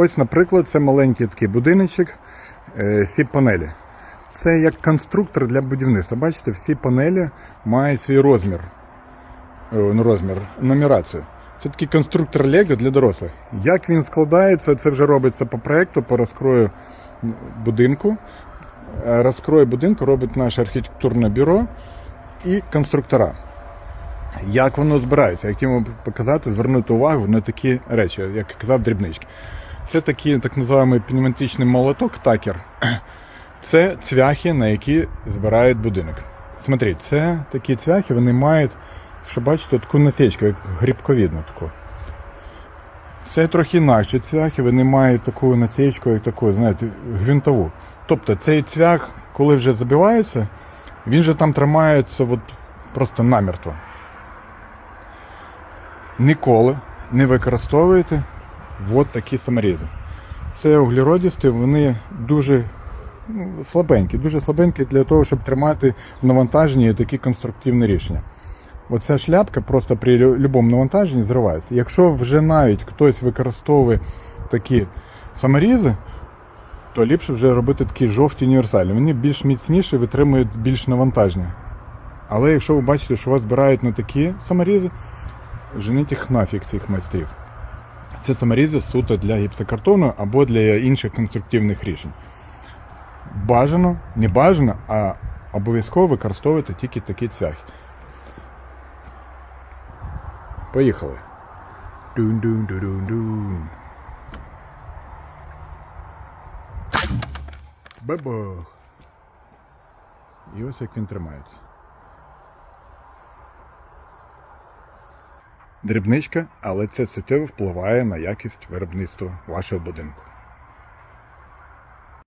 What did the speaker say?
Ось, наприклад, це маленький такий будиночок е, сіп панелі. Це як конструктор для будівництва. Бачите, всі панелі мають свій розмір. Ну, розмір, нумерацію. Це такий конструктор Лего для дорослих. Як він складається, це вже робиться по проекту, по розкрою будинку. Е, Розкрой будинку робить наше архітектурне бюро і конструктора. Як воно збирається? Я хотів вам показати, звернути увагу на такі речі, як казав, дрібнички. Це такий так називаємо пневматичний молоток такер. Це цвяхи, на які збирають будинок. Смотрите, це такі цвяхи, вони мають, що бачите, таку насічку, як грибковідну таку. Це трохи інакші цвяхи, вони мають таку насічку, як таку, знаєте, гвинтову. Тобто цей цвях, коли вже забивається, він же там тримається от просто намертво. Ніколи не використовуйте от такі саморізи. Це углеродісти, вони дуже ну, слабенькі, дуже слабенькі для того, щоб тримати в навантаженні такі конструктивні рішення. Оця шляпка просто при будь-якому навантаженні зривається. Якщо вже навіть хтось використовує такі саморізи, то ліпше вже робити такі жовті універсальні. Вони більш міцніші, витримують більш навантаження. Але якщо ви бачите, що вас збирають на такі саморізи, женіть їх нафіг цих майстрів. Це саморізи суто для гіпсокартону або для інших конструктивних рішень. Бажано, не бажано, а обов'язково використовувати тільки такі цвяхи. Поїхали. Дун-дун-дун-дун-дун. І ось як він тримається. Дрібничка, але це суттєво впливає на якість виробництва вашого будинку.